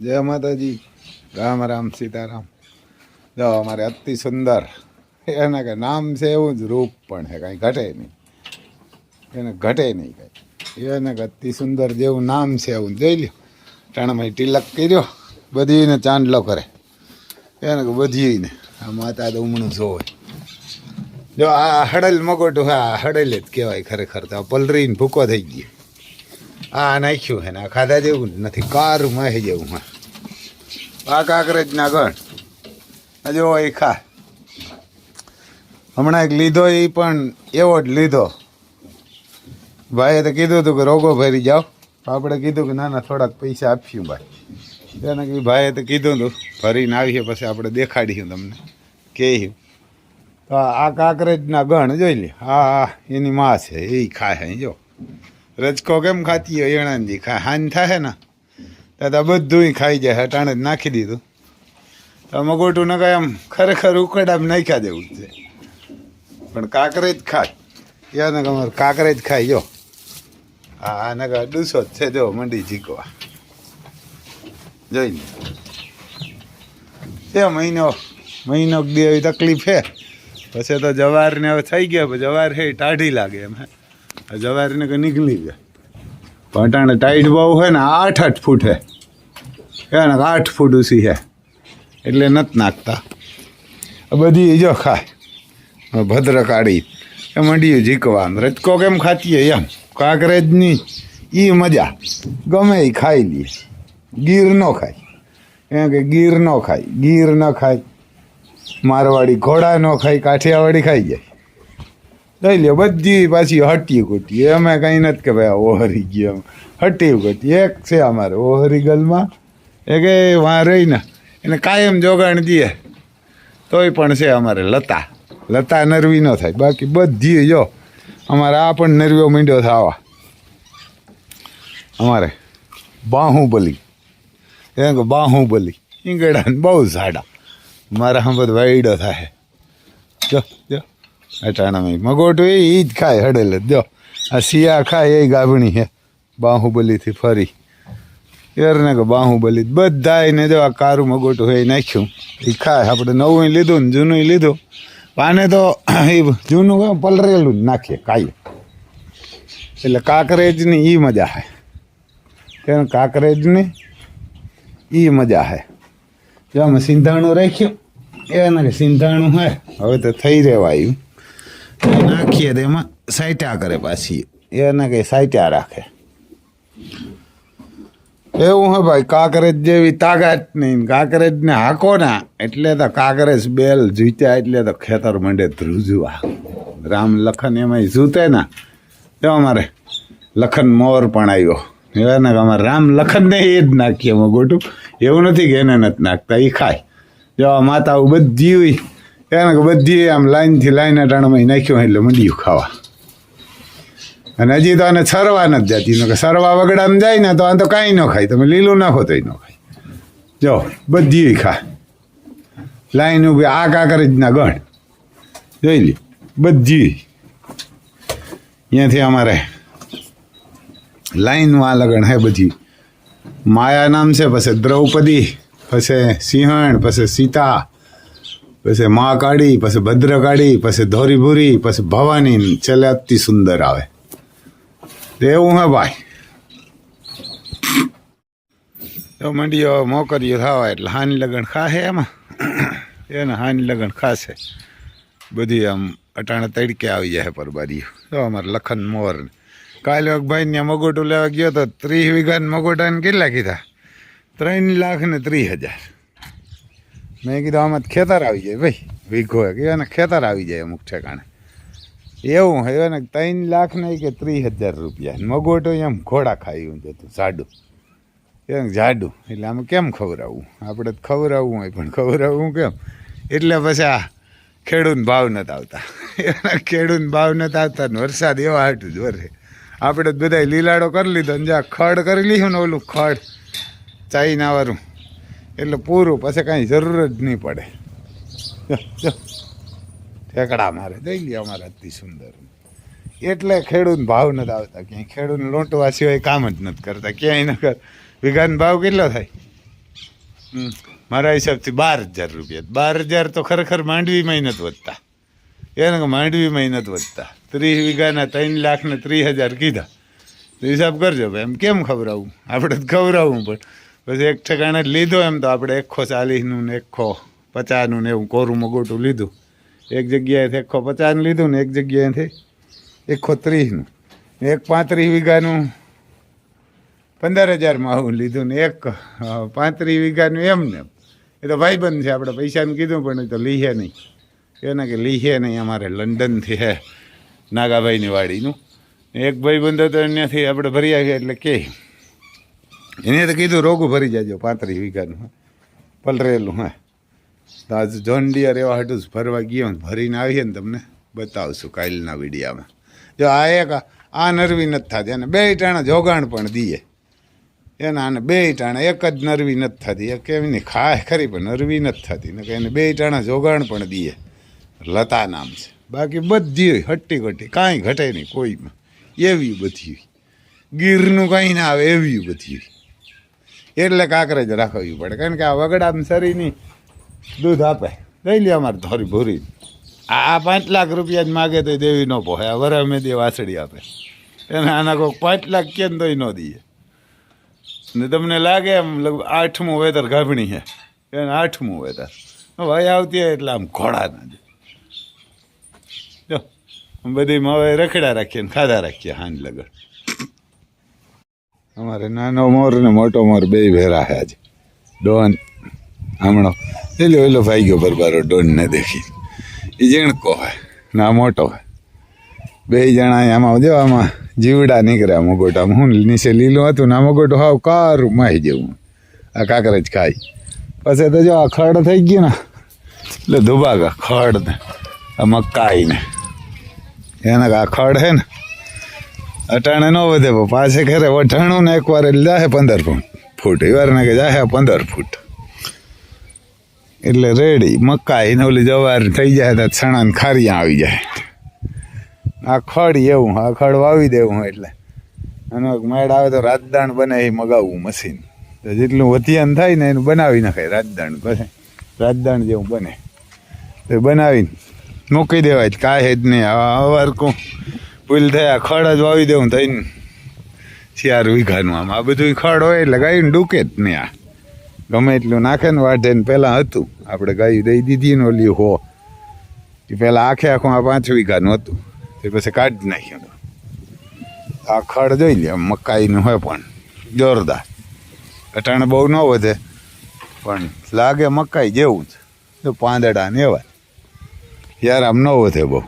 જય માતાજી. રામ રામ, સીતારામ. જો, અમારે અતિ સુંદર. એના કે નામ છે એવું જ રૂપ પણ છે, કાંઈ ઘટે નહીં. એને ઘટે નહીં કાંઈ. એને કે અતિ સુંદર જેવું નામ છે એવું. જોઈ લ્યો. ટાણામાં તિલક કર્યો. બધીને ચાંદલો કરે. એને કે બધીને. આ માતા તો ઉમણું જોવે. જો, આ હડલ મગોટું, હા, હડલ જ કહેવાય ખરેખર તો. પલરીને ભૂકો થઈ ગયો. આ નાખ્યું છે ને, આ ખાધા જેવું નથી કારમાં હે જેવું હા. આ કાંકરેજના ગણ. આ જો એ ખા. હમણાં એક લીધો એ પણ એવો જ લીધો. ભાઈએ તો કીધું હતું કે રોગો ભરી જાઓ. આપણે કીધું કે ના ના થોડાક પૈસા આપ્યું ભાઈ એને કે ભાઈએ તો કીધું હતું, ભરીને આવીએ પછી આપણે દેખાડીશું તમને. કહ્યું. તો આ કાંકરેજના ગણ જોઈ લે હા એની માં છે, એ ખાય જો. રજકો કેમ ખાતી હોય? એણાંજી ખા હાન થાય ને? તો બધું ખાઈ જાય. હટાણે જ નાખી દીધું. તો મગોટું ન કાંઈ આમ ખરેખર ઉકડામાં નાખ્યા દેવું છે. પણ કાંકરે જ ખાય. યાને કે અમારે જ ખાય. જો હા આને કે ડૂસો જ છે. જો, મંડી જીકવા જોઈ લે છે મહિનો મહિનો બે એવી તકલીફ છે. પછી તો જવારને હવે થઈ ગયા. જવાર છે ટાઢી લાગે એમ હે. જવારને કે નીકળી ગયા. પટાણે ટાઈટ બહુ હોય ને આઠ આઠ ફૂટ હે ને આઠ ફૂટ ઉસી હે એટલે નથી નાખતા. બધી જો ખાય. ભદ્ર કાઢી. એ મંડ્યું આમ રચકો કેમ ખાતી એમ? કાંકરેજની એ મજા. ગમે એ ખાઈ લઈએ ગીર ન ખાય. એમ કે ગીર ન ખાય. ગીર ન ખાય. મારવાડી ઘોડા ન ખાય. કાઠિયાવાડી ખાઈ જાય. લઈ લે, બધી પાછી હટી કુટી અમે કંઈ નથી કે ભાઈ આ ઓહરી ગયો. હટી કુટી એક છે અમારે ઓહરી ગલમાં. એ કે વાં રહીને. એને કાયમ જોગાણ દઈએ તોય પણ છે અમારે લતા. લતા નરવી ન થાય. બાકી બધી જો, અમારે આ પણ નરવ્યો મીંડો થવા. અમારે બાહુબલી. એમ કે બાહુબલી. ઈંગડા બહુ ઝાડા. મારા હમ વાયડો થાય. જો જો. અટાણામાં મગોટું એ જ ખાય હડેલ જ. આ શિયા ખાય એ ગાભણી હે, બાહુબલીથી ફરી. એરને કે બાહુબલી બધા ને જો આ કારું મગોટું એ નાખ્યું. એ ખાય, આપણે નવું લીધું ને જૂનું લીધું. આને તો એ જૂનું પલરેલું જ નાખીએ, ખાઈએ. એટલે કાંકરેજની એ મજા હે. તેને કાંકરેજની? એ મજા હે. જો અમે સિંધાણું રાખ્યું, એને કે સિંધાણું હે. હવે તો થઈ રહેવાયું. નાખીએ તો એમાં સાઈટા કરે પાછી. એને કંઈ સાઈટા રાખે. એવું હે ભાઈ, કાંકરેજ જેવી તાકાત નહીં. કાંકરેજ ને હાકો ના. એટલે તો કાંકરેજ બેલ જીત્યા એટલે તો ખેતર મંડે ધ્રુજવા. રામ લખન એમાં જૂતે ના. જો અમારે લખન મોર પણ આવ્યો. એવા ને અમારે રામ લખન ને એ જ નાખીએ અમે ગોટું એવું નથી કે એને નથી નાખતા એ ખાય. જો માતા બધી એને કે બધી આમ લાઈનથી લાઈન અટાણામાં નાખ્યું એટલે મંડ્યું ખાવા. અને હજી તો આને સરવા નથી જતી. કે સરવા વગડામાં જાય ને તો આ તો કાંઈ ન ખાય. તમે લીલું નાખો તો ન ખાય. જો બધી ખા. લાઈન ઊભી, આ કાંકરેજના ગણ. જોઈ લી બધી અહીંયાથી અમારે લાઈનમાં લગણ હે બધી. માયા નામ છે, પછી દ્રૌપદી, પછી સિંહણ, પછી સીતા પછી મા કાળી પછી ભદ્ર કાઢી, પછી ધોરી ભૂરી પછી ભવાની છેલ્લે અતિ સુંદર આવે. એવું હે ભાઈ. તો મંડીઓ મોકરીઓ થવા એટલે હાની લગન ખાશે એમાં. એને હાની લગન ખાશે. બધી આમ અટાણે તડકે આવી જાય પરબારીઓ તો અમારે લખન મોર કાલે ભાઈ ને મગોટું લેવા ગયો તો ત્રીસ વીઘાને મગોટાને કેટલા કીધા? ત્રણ લાખ ને ત્રીસ હજાર. મેં કીધું આમાં ખેતર આવી જાય. ભાઈ, વીઘો કે એને ખેતર આવી જાય અમુક ઠેકાણે. એવું હોય એને ત્રણ લાખ નહીં કે ત્રીસ હજાર રૂપિયા. મગોટો એમ ઘોડા ખાઈ હું જતું જાડું. એમ જાડું. એટલે આમ કેમ ખવડાવવું? આપણે તો ખવડાવવું હોય, પણ ખવડાવવું કેમ? એટલે પછી આ ખેડૂત ભાવ નથી આવતા. એના ખેડૂત ભાવ નથી આવતા ને વરસાદ એવા હાટું જ વરે. આપણે જ બધા લીલાડો કરી લીધો ને જ્યાં ખડ કરી લીધું ને ઓલું ખડ. ચાઈનાવાળું એટલે પૂરું, પછી કાંઈ જરૂર જ નહીં પડે. ઠેકડા મારે, જઈ લે અમારે અતિ સુંદર. એટલે ખેડૂત ભાવ નથી આવતા ક્યાંય. ખેડૂત લોંટવા સિવાય કામ જ નથી કરતા, ક્યાંય ન કર. વીઘાનો ભાવ કેટલો થાય? મારા હિસાબથી બાર હજાર રૂપિયા. બાર હજાર તો ખરેખર માંડવીમાં નથી વધતા. એને કે માંડવીમાં નથી વધતા. ત્રીસ વીઘાના ત્રણ લાખ ને ત્રીસ હજાર કીધા. તો હિસાબ કરજો ભાઈ, એમ કેમ ખવડાવવું આપણે જ ખવડાવવું પણ. પછી એક ઠેકાણે લીધો એમ તો આપણે એકસો ચાલીસનું ને એકસો પચાસનું ને એવું કોરું મગોટું લીધું. એક જગ્યાએથી એકસો પચાસનું લીધું ને એક જગ્યાએથી એકસો ત્રીસનું. એક પાંત્રીસ વીઘાનું પંદર હજારમાં આવું લીધું ને એક પાંત્રીસ વીઘાનું એમ ને એમ. એ તો ભાઈબંધ છે, આપણે પૈસાનું કીધું પણ એ તો લીહે નહીં. એને કે લીહે નહીં, અમારે લંડનથી હે, નાગાભાઈની વાડીનું. એક એક ભાઈબંધ હતો, એનાથી આપણે ભરી આવ્યા એટલે કે એને તો કીધું, રોગું ભરી જાજો, પાંત્રીસ વીઘાનું પલરેલું, હા. તો જોન ડિયર એવા હાટું ભરવા ગયો ને ભરીને આવીએ ને તમને બતાવશું કાલના વિડીયામાં. જો આ એક, આ નરવી નથી થતી અને બે ટાણા જોગાણ પણ દઈએ એના આને બે ટાણા, એક જ નરવી નથી થતી. એક એમની ખાય, ખરી, પણ નરવી નથી થતી. ને એને બે ટાણા જોગાણ પણ દઈએ લતા નામ છે. બાકી બધી હટ્ટી ઘટ્ટી કાંઈ ઘટે નહીં કોઈમાં. એવી બધી ગીરનું કાંઈ ના આવે, એવી બધી એટલે કાંકરેજ રાખવી પડે. કારણ કે આ વગડામ શરીરની દૂધ આપે. લઈ લે અમારે ધોરી ભૂરી. આ પાંચ લાખ રૂપિયા જ માગે તો દેવી ન પોહે. વરે અમે દે વાસળી આપે. એને આના કોઈક પાંચ લાખ કેમ તોય ન દઈએ. ને તમને લાગે એમ આઠમું વેતર ગાભણી છે એને આઠમું વેતર. ભાઈ આવતી હોય એટલે આમ ઘોડા ના દે. જો બધી હવે રખડા રાખીએ ને ખાધા રાખીએ હાંજ લગડ અમારે નાનો મોર ને મોટો મોર બે ભેરા છે ડોન, હમણો. એલો એલો ભાઈ ગયો બરબારો ડોન ને દેખી. એ જીણકો હોય ના મોટો હોય બે જણા આમાં, જો આમાં જીવડા નીકળ્યા મગોટામાં. હું નીચે લીલું હતું ના મગોટું હાવ કારું માહી જેવું. આ કાકરેજ ખાઈ. પછી તો જો આ ખડ થઈ ગયું ને, એટલે ધુબાગા ખડ ને, આ મકાઈ ને. એના આ ખડ હે ને અટાણે ન વધે પાછે ઘરે વઢાણું ને એકવાર એટલે જાહે પંદર ફૂટ. એવાર ને કે જાહે પંદર ફૂટ. એટલે રેડી. મકાઈ ને ઓલી જવાર થઈ જાય તો છણા ને ખારિયા આવી જાય. આ ખડ એવું, આ ખડ વાવી દેવું એટલે. એનો એક મેળ આવે તો રાજદાણ બને એ મગાવવું મશીન. તો જેટલું વધિયાન થાય ને એનું બનાવી નાખાય રાજદાણ પછી રાજદાણ જેવું બને. તો બનાવીને મૂકી દેવાય. કાંઈ જ નહીં. અવારકું પુલ થયા, ખડ જ વાવી દેવું થઈને ચાર વીઘાનું આમ. આ બધું ખડ હોય એટલે ગાયું ડૂકે જ નહીં આ. ગમે એટલું નાખે ને વાઢે ને પહેલાં હતું. આપણે ગાયું દઈ દીધી ને ઓલી હો. એ પહેલાં આખે આખું આ પાંચ વીઘાનું હતું. તે પછી કાઢી નાખ્યું. આ ખડ જોઈ લે મકાઈનું હોય પણ. જોરદાર. અટાણે બહુ ન વધે. પણ લાગે મકાઈ જેવું જ. પાંદડા ને એવા. યાર આમ ન વધે બહુ.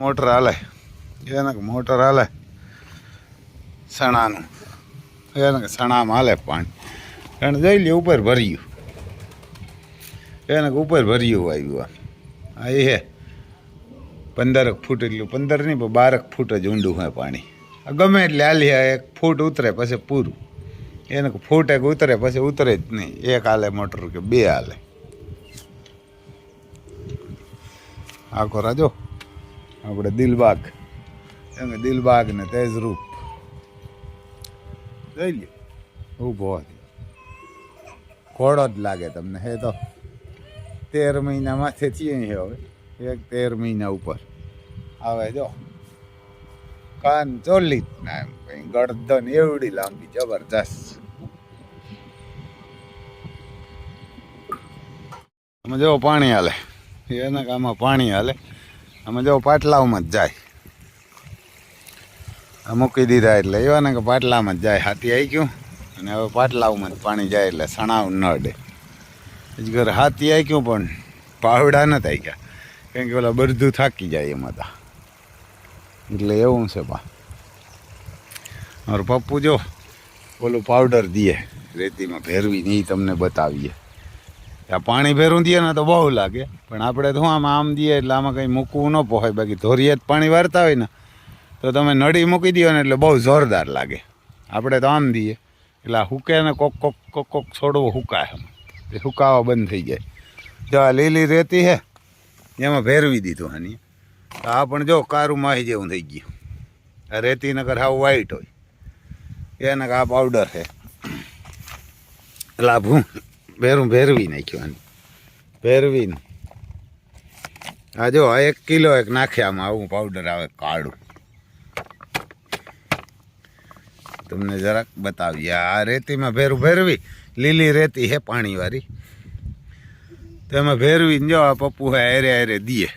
મોટર હાલે. એને કે મોટર હાલે. સણાનું. એને સણામાં હાલે પાણી. એને જઈ લે ઉપર ભર્યું. એને ઉપર ભર્યું આવ્યું આ. આ એ પંદરક ફૂટ એટલું. પંદર નહીં, પણ બારક ફૂટ જ ઊંડું હોય પાણી. આ ગમે એટલે હાલી એક ફૂટ ઉતરે પછી પૂરું. એને ફૂટ એક ઉતરે પછી ઉતરે જ નહીં. એક હાલે મોટર કે બે હાલે. આખો રાજો આપણે દિલબાગ. એમ કે દિલબાગ ને તેજરૂપ. જોઈ લે ઊભો ઘોડો જ લાગે તમને. હે તો તેર મહિના માથે થઈએ છે હવે. એક તેર મહિના ઉપર. આવે જો. કાન ચોલી ના એમ કઈ. ગરદન એવડી લાંબી, જબરજસ્ત. જો પાણી હાલે. એના કામમાં પાણી હાલે. આમાં જો પાટલાઓમાં જ જાય. આ મૂકી દીધા એટલે એવા ને કે પાટલામાં જ જાય, હાથી આવી ગયું. અને હવે પાટલાઓમાં જ પાણી જાય એટલે સણાવ ન અડે. ઘર હાથી આવી ગયું પણ પાવડા ન થઈ ગયા. કેમ કે ઓલા બધું થાકી જાય એમાં તા. એટલે એવું છે પા મારો પપ્પુ જો ઓલું પાવડર દઈએ રેતીમાં ભેરવી નહીં તમને બતાવીએ. આ પાણી ભેરું દઈએ ને તો બહુ લાગે. પણ આપણે તો આમાં આમ દઈએ એટલે આમાં કંઈ મૂકવું ન પોહાય. બાકી ધોરીએ જ પાણી વારતા હોય ને, તો તમે નળી મૂકી દો ને એટલે બહુ જોરદાર લાગે. આપણે તો આમ દઈએ. એટલે આ હુકે ને કોક કોક કોક કોક છોડવો હુકાય એ હુકાવા બંધ થઈ જાય. જો આ લીલી રેતી હે, એમાં ભેરવી દીધું આની. આ પણ જો કારું માહી જેવું થઈ ગયું. આ રેતી નગર હાવ વ્હાઈટ હોય. એને આ પાવડર છે લાભું ભેરું ભેરવી નાખ્યું ભેરવીને આ જો એક કિલો એક નાખે આમાં આવું પાવડર આવે કાળું તમને જરાક બતાવીએ. આ રેતીમાં ભેરું ભેરવી લીલી રેતી હે પાણીવાળી. તેમાં ભેરવીને જો આ પપ્પુ હે એરે એરે દીએ.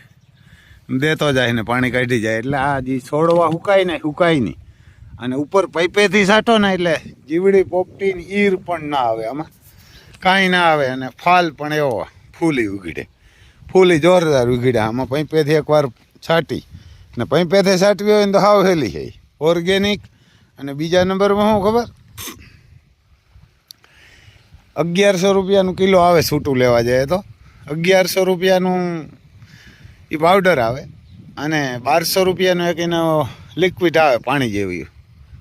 દેતો જાય ને પાણી કાઢી જાય. એટલે આ જે છોડવા હુકાય ને, હુકાય નહીં. અને ઉપર પૈપેથી સાટો ને એટલે જીવડી પોપટી ને ઈર પણ ના આવે આમાં. કાંઈ ના આવે અને ફાલ પણ એવો ફૂલી ઉગીડે. ફૂલી જોરદાર ઉગડે. આમાં પૈપેથી એકવાર છાંટી ને પૈપેથી છાંટવી હોય ને તો હાવ હેલી છે ઓર્ગેનિક અને બીજા નંબરમાં શું ખબર? અગિયારસો રૂપિયાનું કિલો આવે છૂટું લેવા જાય તો. અગિયારસો રૂપિયાનું એ પાવડર આવે અને બારસો રૂપિયાનું એક એનો લિક્વિડ આવે પાણી જેવું,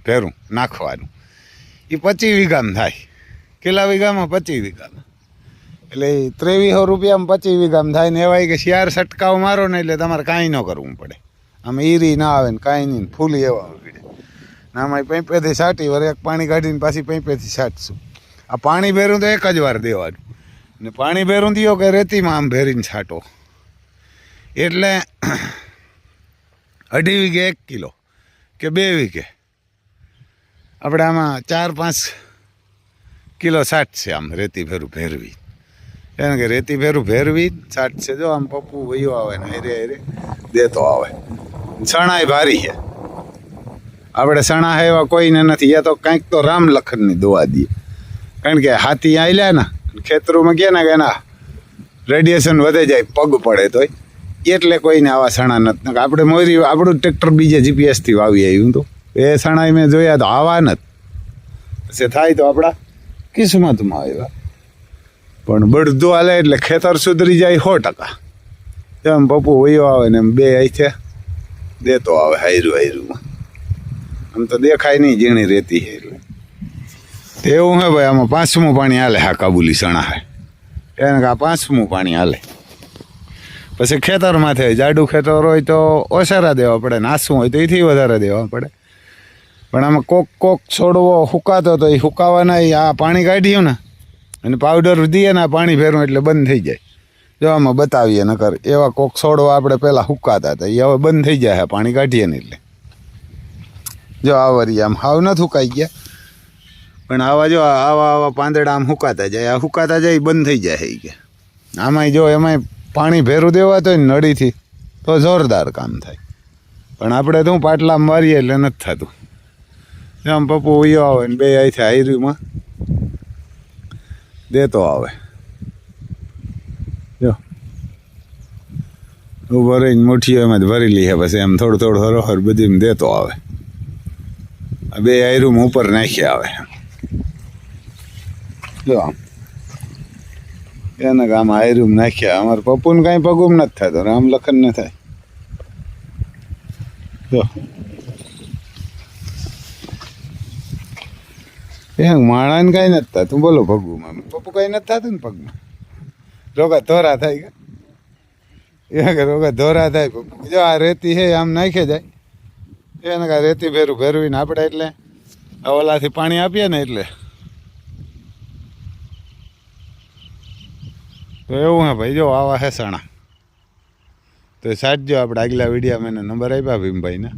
ભેરું, નાખવાનું. એ પચીસ વીઘામાં થાય. કેટલા વીઘામાં? પચીસ વીઘામાં એટલે ત્રેવીસો રૂપિયામાં પચીસ વીઘામાં થાય ને એવાય કે શિયાર છટકાવ મારો ને એટલે તમારે કાંઈ ન કરવું પડે. આમાં ઈરી ના આવે ને કાંઈ નહીં ફૂલી એવા ઉગડે. ને આમાં પૈપેથી સાટી વરે એક પાણી કાઢીને પાછી પૈપેથી સાટશું આ પાણી ભેરું તો એક જ વાર દેવાનું. ને પાણી ભેરું દો કે રેતીમાં આમ ભેરીને છાંટો. એટલે અઢી વીઘે એક કિલો કે બે વીઘે. આપણે આમાં ચાર પાંચ કિલો સાઠ છે આમ રેતી ભેરું ભેરવી. એને કે રેતી ભેરું ભેરવી સાઠ છે. જો આમ પપ્પુ વયો આવે ને હેરે હેરે દેતો આવે. ચણાય ભારી છે. આપણે હે એવા કોઈને નથી. એ તો કંઈક તો રામ લખનની દોવા દઈએ કારણ કે હાથી આવેલા ને, ખેતરોમાં ગયા ને કે એના રેડિયેશન વધે જાય, પગ પડે તોય. એટલે કોઈને આવા સણા નથી. આપણે મોરી, આપણું ટ્રેક્ટર બીજે જીપીએસથી વાવી આવ્યું તો. એ સણા મેં જોયા તો આવા નથી. પછી થાય તો આપણા કિસ્મતમાં આવ્યા. પણ બળદું હાલે એટલે ખેતર સુધરી જાય સો ટકા. એમ પપ્પુ વયો આવે ને એમ બે અહીંથી દેતો આવે હાયરું હાયરુંમાં આમ તો દેખાય નહીં ઝીણી રહેતી છે એટલે. એવું હે ભાઈ, આમાં પાંચમું પાણી હાલે હા કાબુલી સણા હે. એને કે આ પાંચમું પાણી હાલે. પછી ખેતરમાં થાય જાડું ખેતર હોય તો ઓછારા દેવા પડે નાસું હોય તો એથી વધારે દેવા પડે. પણ આમાં કોક કોક છોડવો સુકાતો તો એ સુકાવાના આ પાણી કાઢ્યું ને અને પાવડર દઈએ ને આ પાણી ફેરવું એટલે બંધ થઈ જાય. જો આમાં બતાવીએ, નકર એવા કોક છોડવા આપણે પહેલાં સુકાતા હતા, એ હવે બંધ થઈ જાય પાણી કાઢીએ ને એટલે. જો આ આમ હાવ નથી હુકાઈ ગયા. પણ આવા જો આવા આવા પાંદડા આમ સુકાતા જાય, આ સુકાતા જાય બંધ થઈ જાય એ કે. આમાંય જો એમાંય પાણી ભેરું દેવાતો હોય ને નળીથી, તો જોરદાર કામ થાય. પણ આપણે તો પાટલા મારીએ એટલે નથી થતું. આમ પપ્પુ ઉયો આવે ને બે અહીંથી હાયરીમાં દેતો આવે. જો. હું રહીને મુઠ્ઠીઓ એમાં જ ભરી છે પછી એમ થોડું થોડું હરોહર બધી દેતો આવે. બે આયરું ઉપર નાખી આવે. જો. આમ એને આમ આયરું નાખ્યા. અમારે પપ્પુને કાંઈ પગુમ નથી થતો રામ લખન ન થાય. જો. એ માણાને કાંઈ નથી થતું. બોલો પગુમાં પપ્પુ કાંઈ નથી થતું ને પગમાં? રોગા ધોરા થાય કે? એ કે રોગા ધોરા થાય પપ્પુ. જો આ રેતી છે આમ નાખે જાય. એને કાંઈ રેતી ભેરું ભેરવીને આપણે એટલે ઓલાથી પાણી આપીએ ને એટલે. તો એવું હે ભાઈ, જો આવા હે સણા તો સાચજો આપણે આગલા વિડીયા મેં નંબર આપ્યા ભીમભાઈને.